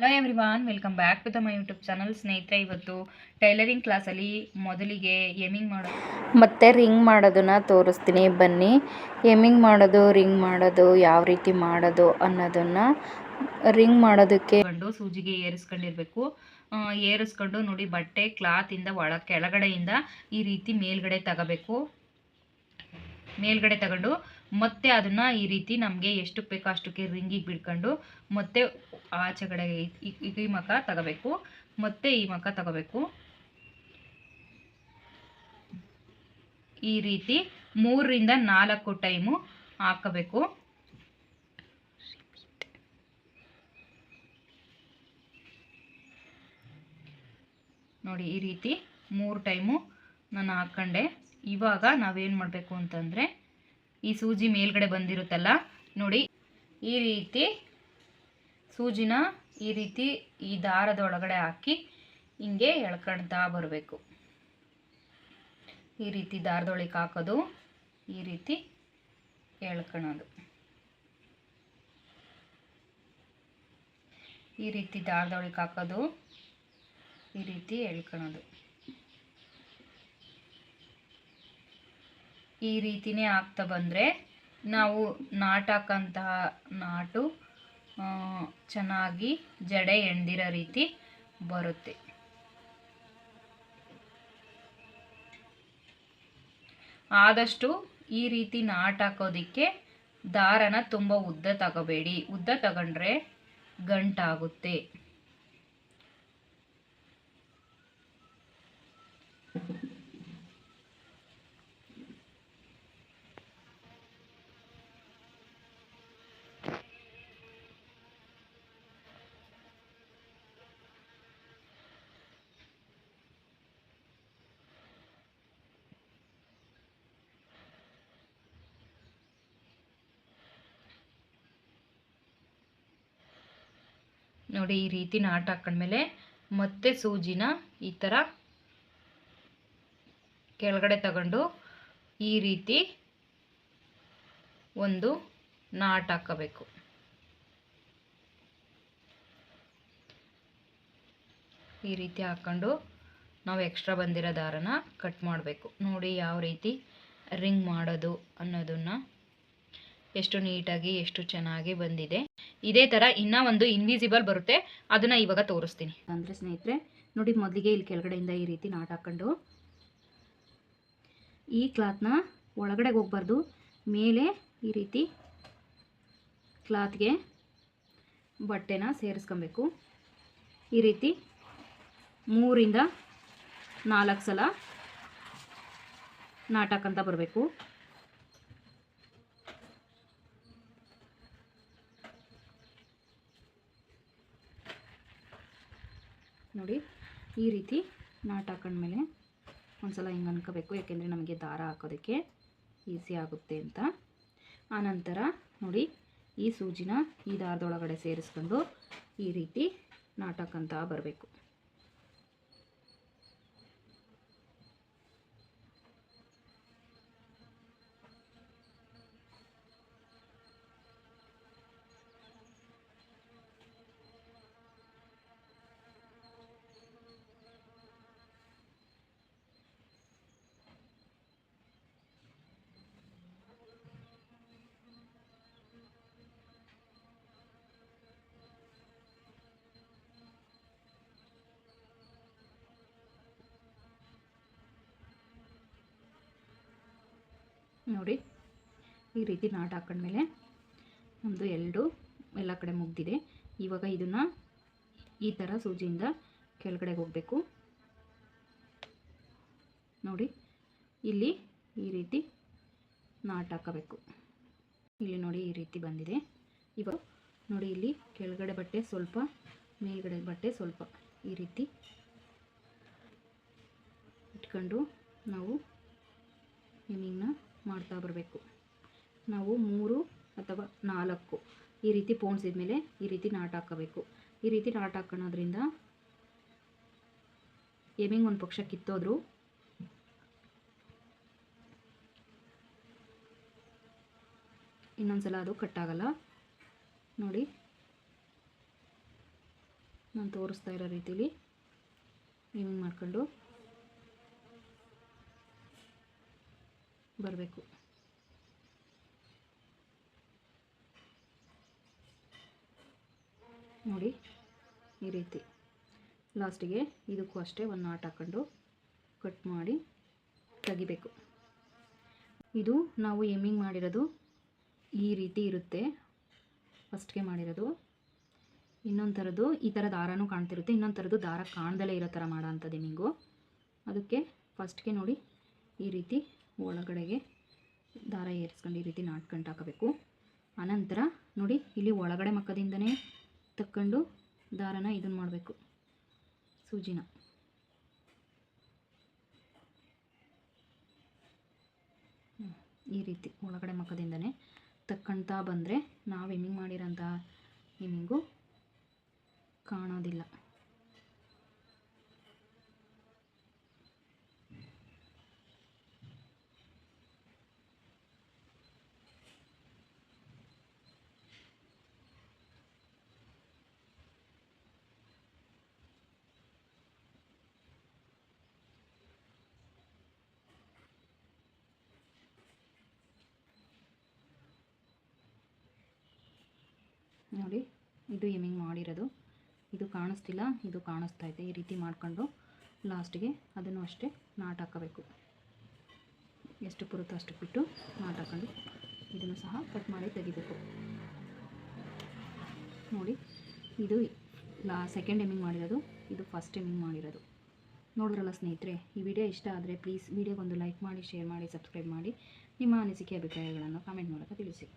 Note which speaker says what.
Speaker 1: Hello everyone welcome back to the my YouTube channel ಸ್ನೇಹಿತರೆ ಇವತ್ತು tailoring ಕ್ಲಾಸಲ್ಲಿ ಮೊದಲಿಗೆ ಎಮಿಂಗ್ ಮಾಡೋದು
Speaker 2: ಮತ್ತು ರಿಂಗ್ ಮಾಡೋದನ್ನು ತೋರಿಸ್ತೀನಿ. ಬನ್ನಿ ಎಮಿಂಗ್ ಮಾಡೋದು ರಿಂಗ್ ಮಾಡೋದು ಯಾವ ರೀತಿ ಮಾಡೋದು ಅನ್ನೋದನ್ನು ರಿಂಗ್ ಮಾಡೋದಕ್ಕೆ
Speaker 1: ಬಂದು ಸೂಜಿಗೆ ಏರಿಸ್ಕೊಂಡಿರಬೇಕು. ಏರಿಸ್ಕೊಂಡು ನೋಡಿ ಬಟ್ಟೆ ಕ್ಲಾತಿಂದ ಒಳ ಕೆಳಗಡೆಯಿಂದ ಈ ರೀತಿ ಮೇಲ್ಗಡೆ ತಗೋಬೇಕು. ಮೇಲ್ಗಡೆ ತಗೊಂಡು ಮತ್ತೆ ಅದನ್ನ ಈ ರೀತಿ ನಮಗೆ ಎಷ್ಟು ಬೇಕೋ ಅಷ್ಟಕ್ಕೆ ರಿಂಗಿಗೆ ಬಿಡ್ಕೊಂಡು ಮತ್ತೆ ಆಚೆ ಕಡೆ ಈ- ಮಕ ತಗೋಬೇಕು. ಮತ್ತೆ ಈ ಮಕ ತಗೋಬೇಕು. ಈ ರೀತಿ ಮೂರರಿಂದ ನಾಲ್ಕು ಟೈಮು ಹಾಕಬೇಕು. ನೋಡಿ, ಈ ರೀತಿ ಮೂರು ಟೈಮು ನಾನು ಹಾಕ್ಕೊಂಡೆ ಇವಾಗ ನಾವೇನು ಮಾಡಬೇಕು ಅಂತಂದರೆ ಈ ಸೂಜಿ ಮೇಲ್ಗಡೆ ಬಂದಿರುತ್ತಲ್ಲ, ನೋಡಿ, ಈ ರೀತಿ ಸೂಜಿನ ಈ ರೀತಿ ಈ ದಾರದ ಒಳಗಡೆ ಹಾಕಿ ಹಿಂಗೆ ಎಳ್ಕೊಳ್ತಾ ಬರಬೇಕು. ಈ ರೀತಿ ದಾರದೊಳಗೆ ಹಾಕೋದು, ಈ ರೀತಿ ಎಳ್ಕೊಳೋದು ಈ ರೀತಿ ದಾರದೊಳಗೆ ಹಾಕೋದು, ಈ ರೀತಿ ಎಳ್ಕೊಳೋದು ಈ ರೀತಿನೇ ಆಗ್ತಾ ಬಂದರೆ ನಾವು ನಾಟಾಕಂತಹ ನಾಟು ಚೆನ್ನಾಗಿ ಜಡೆ ಎಣ್ದಿರೋ ರೀತಿ ಬರುತ್ತೆ. ಆದಷ್ಟು ಈ ರೀತಿ ನಾಟ್ ಹಾಕೋದಕ್ಕೆ ದಾರನ ತುಂಬ ಉದ್ದ ತಗೋಬೇಡಿ. ಉದ್ದ ತಗೊಂಡ್ರೆ ಗಂಟಾಗುತ್ತೆ. ನೋಡಿ ಈ ರೀತಿ ನಾಟ್ ಹಾಕೊಂಡ್ಮೇಲೆ ಮತ್ತೆ ಸೂಜಿನ ಈ ಥರ ಕೆಳಗಡೆ ತಗೊಂಡು ಈ ರೀತಿ ಒಂದು ನಾಟ್ ಹಾಕಬೇಕು. ಈ ರೀತಿ ಹಾಕ್ಕೊಂಡು ನಾವು ಎಕ್ಸ್ಟ್ರಾ ಬಂದಿರೋ ದಾರನ ಕಟ್ ಮಾಡಬೇಕು. ನೋಡಿ ಯಾವ ರೀತಿ ರಿಂಗ್ ಮಾಡೋದು ಅನ್ನೋದನ್ನು ಎಷ್ಟು ನೀಟಾಗಿ, ಎಷ್ಟು ಚೆನ್ನಾಗಿ ಬಂದಿದೆ. ಇದೇ ಥರ ಇನ್ನೂ ಒಂದು ಇನ್ವಿಸಿಬಲ್ ಬರುತ್ತೆ. ಅದನ್ನು ಇವಾಗ ತೋರಿಸ್ತೀನಿ.
Speaker 2: ಅಂದರೆ ಸ್ನೇಹಿತರೆ, ನೋಡಿ ಮೊದಲಿಗೆ ಇಲ್ಲಿ ಕೆಳಗಡೆಯಿಂದ ಈ ರೀತಿ ನಾಟ್ ಹಾಕ್ಕೊಂಡು ಈ ಕ್ಲಾತ್ನ ಒಳಗಡೆಗೆ ಹೋಗ್ಬಾರ್ದು. ಮೇಲೆ ಈ ರೀತಿ ಕ್ಲಾತ್ಗೆ ಬಟ್ಟೆನ ಸೇರಿಸ್ಕೊಬೇಕು. ಈ ರೀತಿ ಮೂರಿಂದ ನಾಲ್ಕು ಸಲ ನಾಟಕಂತ ಬರಬೇಕು. ನೋಡಿ, ಈ ರೀತಿ ನಾಟ್ ಹಾಕೊಂಡ್ಮೇಲೆ ಒಂದ್ಸಲ ಹಿಂಗೆ ಅನ್ಕೋಬೇಕು, ಯಾಕೆಂದರೆ ನಮಗೆ ದಾರ ಹಾಕೋದಕ್ಕೆ ಈಸಿ ಆಗುತ್ತೆ ಅಂತ. ಆನಂತರ ನೋಡಿ, ಈ ಸೂಜಿನ ಈ ದಾರದೊಳಗಡೆ ಸೇರಿಸ್ಕೊಂಡು ಈ ರೀತಿ ನಾಟ್ ಹಾಕ್ಕಂತ ಬರಬೇಕು. ನೋಡಿ, ಈ ರೀತಿ ನಾಟ್ ಹಾಕೊಂಡ್ಮೇಲೆ ಒಂದು ಎರಡು ಎಲ್ಲ ಕಡೆ ಮುಗ್ದಿದೆ. ಇವಾಗ ಇದನ್ನು ಈ ಥರ ಸೂಜಿಯಿಂದ ಕೆಳಗಡೆ ಹೋಗಬೇಕು. ನೋಡಿ, ಇಲ್ಲಿ ಈ ರೀತಿ ನಾಟ್ ಹಾಕಬೇಕು. ಇಲ್ಲಿ ನೋಡಿ ಈ ರೀತಿ ಬಂದಿದೆ. ಇವಾಗ ನೋಡಿ, ಇಲ್ಲಿ ಕೆಳಗಡೆ ಬಟ್ಟೆ ಸ್ವಲ್ಪ, ಮೇಲ್ಗಡೆ ಬಟ್ಟೆ ಸ್ವಲ್ಪ ಈ ರೀತಿ ಇಟ್ಕೊಂಡು ನಾವು ಹೆಮ್ಮಿಂಗ್ನ ಮಾಡ್ತಾ ಬರಬೇಕು. ನಾವು ಮೂರು ಅಥವಾ ನಾಲ್ಕು ಈ ರೀತಿ ಪೋಣಿಸಿದ ಮೇಲೆ ಈ ರೀತಿ ನಾಟ್ ಹಾಕಬೇಕು. ಈ ರೀತಿ ನಾಟ್ ಹಾಕೋಣದ್ರಿಂದ ಎಮಿಂಗ್ ಒಂದು ಪಕ್ಷ ಕಿತ್ತೋದ್ರು ಇನ್ನೊಂದ್ಸಲ ಅದು ಕಟ್ಟಾಗಲ್ಲ ನೋಡಿ. ನಾನು ತೋರಿಸ್ತಾ ಇರೋ ರೀತಿಲಿ ಏಮಿಂಗ್ ಮಾಡ್ಕೊಂಡು ಬರಬೇಕು. ನೋಡಿ, ಈ ರೀತಿ. ಲಾಸ್ಟಿಗೆ ಇದಕ್ಕೂ ಅಷ್ಟೇ ಒಂದು ನಾಟ್ ಹಾಕ್ಕೊಂಡು ಕಟ್ ಮಾಡಿ ತೆಗಿಬೇಕು. ಇದು ನಾವು ಎಮ್ಮಿಂಗ್ ಮಾಡಿರೋದು ಈ ರೀತಿ ಇರುತ್ತೆ. ಫಸ್ಟ್ಗೆ ಮಾಡಿರೋದು. ಇನ್ನೊಂದು ಥರದ್ದು ಈ ಥರ ದಾರನೂ ಕಾಣ್ತಿರುತ್ತೆ. ಇನ್ನೊಂದು ಥರದ್ದು ದಾರ ಕಾಣ್ದಲೇ ಇರೋ ಥರ ಮಾಡೋ ಅಂಥದ್ದು ಎಮ್ಮಿಂಗು ಅದಕ್ಕೆ ಫಸ್ಟ್ಗೆ ನೋಡಿ ಈ ರೀತಿ ಒಳಗಡೆಗೆ ದಾರ ಏರಿಸ್ಕೊಂಡು ಈ ರೀತಿ ನಾಟ್ಕೊಂಡು ಹಾಕಬೇಕು. ಆನಂತರ ನೋಡಿ, ಇಲ್ಲಿ ಒಳಗಡೆ ಮಕ್ಕದಿಂದನೇ ತಕ್ಕೊಂಡು ದಾರನ ಇದನ್ನು ಮಾಡಬೇಕು. ಸೂಜಿನ. ಈ ರೀತಿ ಒಳಗಡೆ ಮಕ್ಕದಿಂದನೇ ತಕ್ಕಂತ ಬಂದರೆ ನಾವು ಎಮ್ಮಿಂಗ್ ಮಾಡಿರೋಂಥ ಹೆಮ್ಮಿಂಗು ಕಾಣೋದಿಲ್ಲ. ನೋಡಿ, ಇದು ಎಮ್ಮಿಂಗ್ ಮಾಡಿರೋದು? ಇದು ಕಾಣಿಸ್ತಿಲ್ಲ, ಇದು ಕಾಣಿಸ್ತಾ ಇದೆ, ಈ ರೀತಿ ಮಾಡ್ಕೊಂಡು ಲಾಸ್ಟಿಗೆ ಅದನ್ನು ಅಷ್ಟೇ ನಾಟ್ ಹಾಕಬೇಕು. ಎಷ್ಟು ಬರುತ್ತೋ ಅಷ್ಟು ಬಿಟ್ಟು ನಾಟ್ ಹಾಕೊಂಡು ಇದನ್ನು ಸಹ ಕಟ್ ಮಾಡಿ ತೆಗಿಬೇಕು. ನೋಡಿ, ಇದು ಲಾ ಸೆಕೆಂಡ್ ಎಮ್ಮಿಂಗ್ ಮಾಡಿರೋದು, ಇದು ಫಸ್ಟ್ ಎಮ್ಮಿಂಗ್ ಮಾಡಿರೋದು. ನೋಡಿದ್ರಲ್ಲ ಸ್ನೇಹಿತರೆ, ಈ ವಿಡಿಯೋ ಇಷ್ಟ ಆದರೆ ಪ್ಲೀಸ್ ವಿಡಿಯೋಗೊಂದು ಲೈಕ್ ಮಾಡಿ ಶೇರ್ ಮಾಡಿ ಸಬ್ಸ್ಕ್ರೈಬ್ ಮಾಡಿ, ನಿಮ್ಮ ಅನಿಸಿಕೆ ಅಭಿಪ್ರಾಯಗಳನ್ನು ಕಾಮೆಂಟ್ ಮೂಲಕ ತಿಳಿಸಿ.